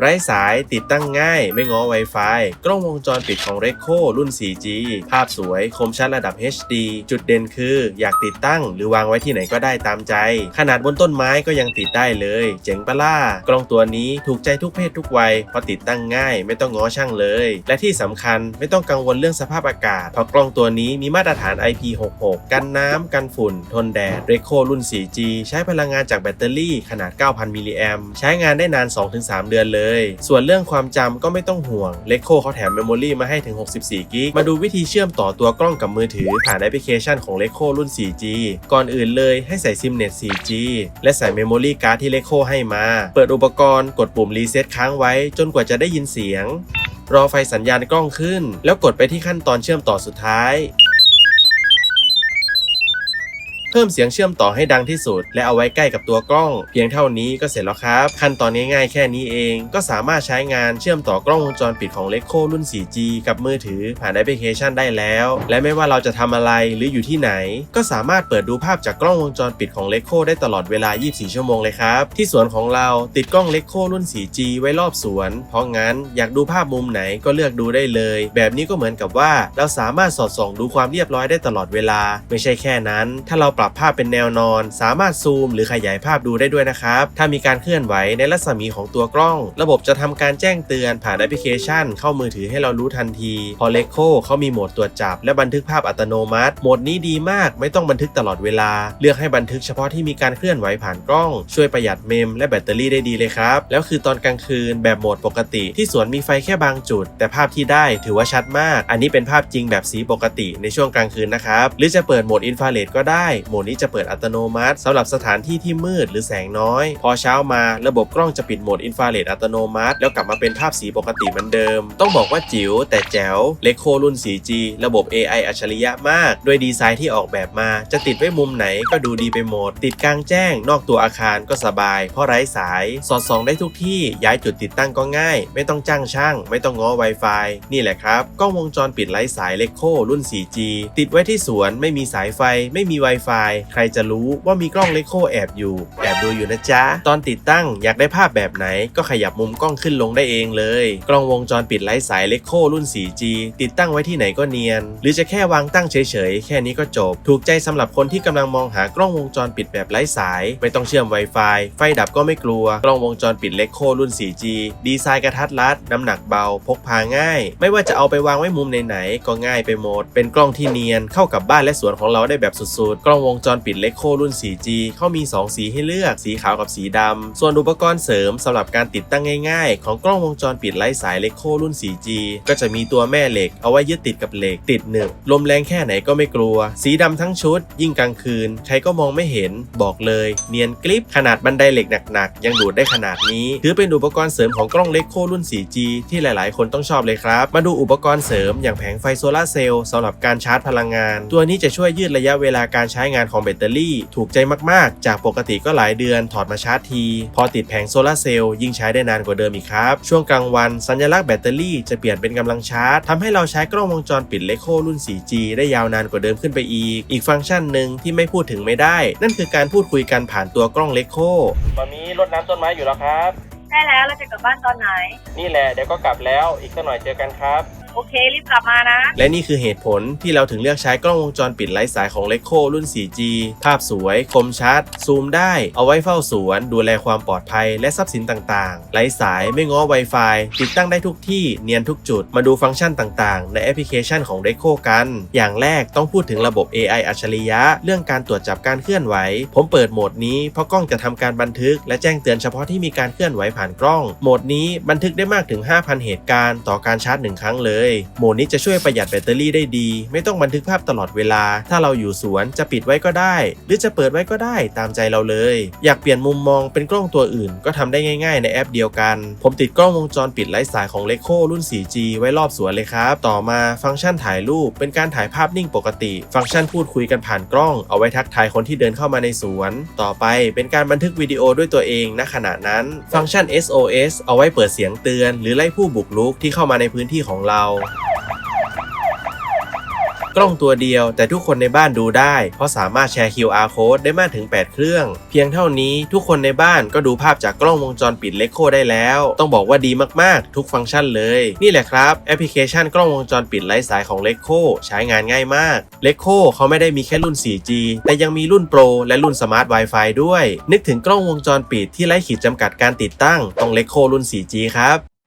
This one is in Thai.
ไร้สายติดตั้งง่าย ไม่ง้อ Wi-Fi กล้องวงจรปิดของ r e c o รุ่น 4G ภาพสวยคมชัดระดับ HD จุดเด่นคือ อยากติดตั้งหรือวางไว้ที่ไหนก็ได้ตามใจ ขนาดบนต้นไม้ก็ยังติดได้เลย เจ๋งปะล่ากล้องตัวนี้ถูกใจทุกเพศทุกวัยเพราะติดตั้งง่าย ไม่ต้องง้อช่างเลย และที่สำคัญไม่ต้องกังวลเรื่องสภาพอากาศเพราะกล้องตัวนี้มีมาตรฐาน IP66 กันน้ำกันฝุ่น ทนแดด r e c o รุ่น 4G ใช้พลังงานจากแบตเตอรี่ขนาด 9,000 มิลลิแอมใช้งานได้นาน 2-3 เดือนเลยส่วนเรื่องความจำก็ไม่ต้องห่วง r e c o เขาแถมเมมโมรีมาให้ถึง 64 กิก มาดูวิธีเชื่อมต่อตัวกล้องกับมือถือ ผ่านแอปพลิเคชันของ r e c o รุ่น 4G ก่อนอื่นเลยให้ใส่ซิมเน็ต 4G และใส่เมมโมรีการ์ดที่ r e c o ให้มา เปิดอุปกรณ์กดปุ่มรีเซ็ตค้างไว้ จนกว่าจะได้ยินเสียง รอไฟสัญญาณกล้องขึ้น แล้วกดไปที่ขั้นตอนเชื่อมต่อสุดท้าย พิ่มเสียงเชื่อมต่อให้ดังที่สุด และเอาไว้ใกล้กับตัวกล้อง เพียงเท่านี้ก็เสร็จแล้วครับ ขั้นตอนง่ายๆแค่นี้เอง ก็สามารถใช้งานเชื่อมต่อกล้องวงจรปิดของ l e c o รุ่น 4G กับมือถือผ่านแอปพลิเคชันได้แล้ว และไม่ว่าเราจะทำอะไรหรืออยู่ที่ไหน ก็สามารถเปิดดูภาพจากกล้องวงจรปิดของ l e c o ได้ตลอดเวลา 24 ชั่วโมงเลยครับที่สวนของเราติดกล้อง l e c o รุ่น 4G ไว้รอบสวน เพราะงั้นอยากดูภาพมุมไหนก็เลือกดูได้เลย แบบนี้ก็เหมือนกับว่าเราสามารถสอดส่องดูความเรียบร้อยได้ตลอดเวลา ไม่ใช่แค่นั้น ถ้าเราปรับภาพเป็นแนวนอน สามารถซูมหรือขยายภาพดูได้ด้วยนะครับ ถ้ามีการเคลื่อนไหวในรัศมีของตัวกล้อง ระบบจะทำการแจ้งเตือนผ่านแอปพลิเคชัน เข้ามือถือให้เรารู้ทันที พอเลโคเขามีโหมดตรวจจับ และบันทึกภาพอัตโนมัติโหมดนี้ดีมากไม่ต้องบันทึกตลอดเวลา เลือกให้บันทึกเฉพาะที่มีการเคลื่อนไหวผ่านกล้อง ช่วยประหยัดเมมและแบตเตอรี่ได้ดีเลยครับ แล้วคือตอนกลางคืนแบบโหมดปกติ ที่สวนมีไฟแค่บางจุด แต่ภาพที่ได้ถือว่าชัดมาก อันนี้เป็นภาพจริงแบบสีปกติในช่วงกลางคืนนะครับ หรือจะเปิดโหมดอินฟราเรดก็ได้โหมดนี้จะเปิดอัตโนมัติสำหรับสถานที่ที่มืดหรือแสงน้อย พอเช้ามาระบบกล้องจะปิดโหมดอินฟราเรดอัตโนมัติ แล้วกลับมาเป็นภาพสีปกติเหมือนเดิม ต้องบอกว่าจิ๋วแต่แจ๋วเลโครุ่น 4G ระบบ AI อัจฉริยะมากด้วยดีไซน์ที่ออกแบบมา จะติดไว้มุมไหนก็ดูดีไปหมด ติดกลางแจ้ง นอกตัวอาคารก็สบาย เพราะไร้สาย สอดส่องได้ทุกที่ย้ายจุดติดตั้งก็ง่าย ไม่ต้องจ้างช่าง ไม่ต้องง้อ Wi-Fi นี่แหละครับ กล้องวงจรปิดไร้สายเลโครุ่น 4G ติดไว้ที่สวนไม่มีสายไฟ ไม่มี Wi-Fi ใครจะรู้ว่ามีกล้องเลโคแอบอยู่ แอบดูอยู่นะจ๊ะ ตอนติดตั้งอยากได้ภาพแบบไหน ก็ขยับมุมกล้องขึ้นลงได้เองเลย กล้องวงจรปิดไร้สายเลโครุ่น 4G ติดตั้งไว้ที่ไหนก็เนียน หรือจะแค่วางตั้งเฉยๆ แค่นี้ก็จบ ถูกใจสำหรับคนที่กำลังมองหากล้องวงจรปิดแบบไร้สาย ไม่ต้องเชื่อม Wi-Fi ไฟดับก็ไม่กลัว กล้องวงจรปิดเลโครุ่น 4G ดีไซน์กระทัดรัดน้ำหนักเบา พกพาง่าย ไม่ว่าจะเอาไปวางไว้มุมไหนๆก็ง่ายไปหมด เป็นกล้องที่เนียนเข้ากับบ้านและสวนของเราได้แบบสุดๆ กล้องวงจรปิดเลโครุ่น 4G เขามี 2 สีให้เลือกสีขาวกับสีดำ ส่วนอุปกรณ์เสริมสำหรับการติดตั้งง่ายๆ ของกล้องวงจรปิดไร้สายเลโครุ่น 4G ก็จะมีตัวแม่เหล็กเอาไว้ยึดติดกับเหล็กติดหนึบลมแรงแค่ไหนก็ไม่กลัว สีดำทั้งชุด ยิ่งกลางคืน ใครก็มองไม่เห็น บอกเลย เนียนกริปขนาดบันไดเหล็กหนักๆ ยังดูดได้ขนาดนี้ถือเป็นอุปกรณ์เสริมของกล้องเลโครุ่น 4G ที่หลายๆ คนต้องชอบเลยครับ มาดูอุปกรณ์เสริมอย่างแผงไฟโซลาเซลล์สำหรับการชาร์จพลังงาน ตัวนี้จะช่วยยืดระยะเวลาการใช้งานของแบตเตอรี่ถูกใจมากๆ จากปกติก็หลายเดือนถอดมาชาร์จที พอติดแผงโซลาร์เซลล์ยิ่งใช้ได้นานกว่าเดิมอีกครับ ช่วงกลางวันสัญลักษณ์แบตเตอรี่จะเปลี่ยนเป็นกำลังชาร์จทำให้เราใช้กล้องวงจรปิดเลโครุ่น 4G ได้ยาวนานกว่าเดิมขึ้นไปอีก อีกฟังก์ชันหนึ่งที่ไม่พูดถึงไม่ได้ นั่นคือการพูดคุยกันผ่านตัวกล้องเลโคตอนนี้รดน้ำต้นไม้อยู่แล้วครับได้แล้วเราจะกลับบ้านตอนไหน นี่แหละเดี๋ยวก็กลับแล้วอีกสักหน่อยเจอกันครับ โอเค รีบกลับมานะ และนี่คือเหตุผลที่เราถึงเลือกใช้กล้องวงจรปิดไร้สายของ l e โครุ่น 4G ภาพสวย คมชัด ซูมได้ เอาไว้เฝ้าสวน ดูแลความปลอดภัยและทรัพย์สินต่างๆ ไร้สายไม่ง้อ Wi-Fi ติดตั้งได้ทุกที่เนียนทุกจุด มาดูฟังก์ชันต่างๆ ในแอปพลิเคชันของ r e c o กัน อย่างแรกต้องพูดถึงระบบ AI อัจฉริยะ เรื่องการตรวจจับการเคลื่อนไหว ผมเปิดโหมดนี้เพราะกล้องจะทำการบันทึก และแจ้งเตือนเฉพาะที่มีการเคลื่อนไหวผ่านกล้อง โหมดนี้บันทึกได้มากถึง 5,000 เหตุการณ์ต่อการชาร์จหนึ่งครั้งเลยโหมดนี้จะช่วยประหยัดแบตเตอรี่ได้ดี ไม่ต้องบันทึกภาพตลอดเวลา ถ้าเราอยู่สวนจะปิดไว้ก็ได้ หรือจะเปิดไว้ก็ได้ตามใจเราเลย อยากเปลี่ยนมุมมองเป็นกล้องตัวอื่น ก็ทำได้ง่าย ๆ ในแอปเดียวกัน ผมติดกล้องวงจรปิดไร้สายของ l e โครุ่น 4G ไว้รอบสวนเลยครับ ต่อมาฟังก์ชันถ่ายรูปเป็นการถ่ายภาพนิ่งปกติ ฟังก์ชันพูดคุยกันผ่านกล้อง เอาไว้ทักทายคนที่เดินเข้ามาในสวน ต่อไปเป็นการบันทึกวิดีโอด้วยตัวเองณขณะนั้น ฟังก์ชัน SOS เอาไว้เปิดเสียงเตือน หรือไล่ผู้บุกรุกที่เข้ามาในพื้นที่ของเรากล้องตัวเดียวแต่ทุกคนในบ้านดูได้ เพราะสามารถแชร์ QR code ได้มากถึง 8 เครื่อง เพียงเท่านี้ทุกคนในบ้านก็ดูภาพจากกล้องวงจรปิดเลโคได้แล้ว ต้องบอกว่าดีมากๆ ทุกฟังก์ชันเลย นี่แหละครับ แอปพลิเคชันกล้องวงจรปิดไร้สายของเลโคใช้งานง่ายมากเลโคเขาไม่ได้มีแค่รุ่น 4G แต่ยังมีรุ่นโปรและรุ่นสมาร์ท Wi-Fi ด้วย นึกถึงกล้องวงจรปิดที่ไร้ขีดจำกัดการติดตั้งต้องเลโครุ่น 4G ครับ